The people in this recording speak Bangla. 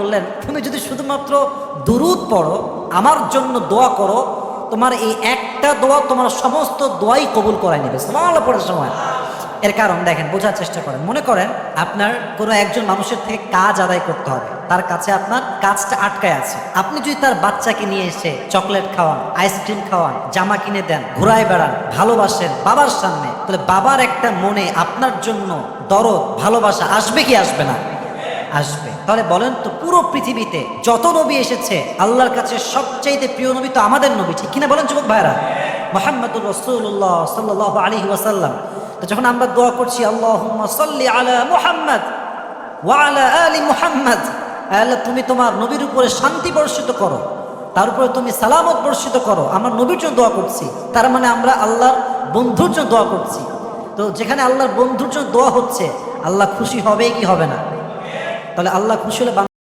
বললেন, তুমি যদি শুধুমাত্র দুরুদ পড়ো, আমার জন্য দোয়া করো, তোমার এই একটা দোয়া তোমার সমস্ত দোয়াই কবুল করাই নেবে। সুবহানাল্লাহ, পড়ার সময়। এর কারণ দেখেন, বোঝার চেষ্টা করেন। মনে করেন, আপনার কোনো একজন মানুষের থেকে কাজ আদায় করতে হবে। তার কাছে আপনার কাজটা আটকায় আছে। আপনি যদি তার বাচ্চাকে নিয়ে এসে চকলেট খাওয়ান, আইসক্রিম খাওয়ান, জামা কিনে দেন, ঘুরায় বেড়ান, ভালোবাসেন, বাবার সামনে, তাহলে বাবার একটা মনে আপনার জন্য দরদ, ভালোবাসা আসবে কি আসবে না? আসবে। তাহলে বলেন তো, পুরো পৃথিবীতে যত নবী এসেছে, আল্লাহর কাছে সবচাইতে প্রিয় নবী তো আমাদের নবী, ঠিক কিনা বলেন যুবক ভাইরা মোহাম্মদুর রসুল্লাহ সাল্লাহ আলী ওয়াসাল্লাম। তো যখন আমরা দোয়া করছি আল্লাহ সাল্লি আলা মুহাম্মদ ওয়ালা আলী মুহাম্মদ, আল্লাহ তুমি তোমার নবীর উপরে শান্তি বর্ষিত করো, তার উপরে তুমি সালামত বর্ষিত করো। আমরা নবীর জন্য দোয়া করছি, তার মানে আমরা আল্লাহর বন্ধুর জন্য দোয়া করছি। তো যেখানে আল্লাহর বন্ধুর জন্য দোয়া হচ্ছে, আল্লাহ খুশি হবে কি হবে না? তাহলে আল্লাহ খুশি হলে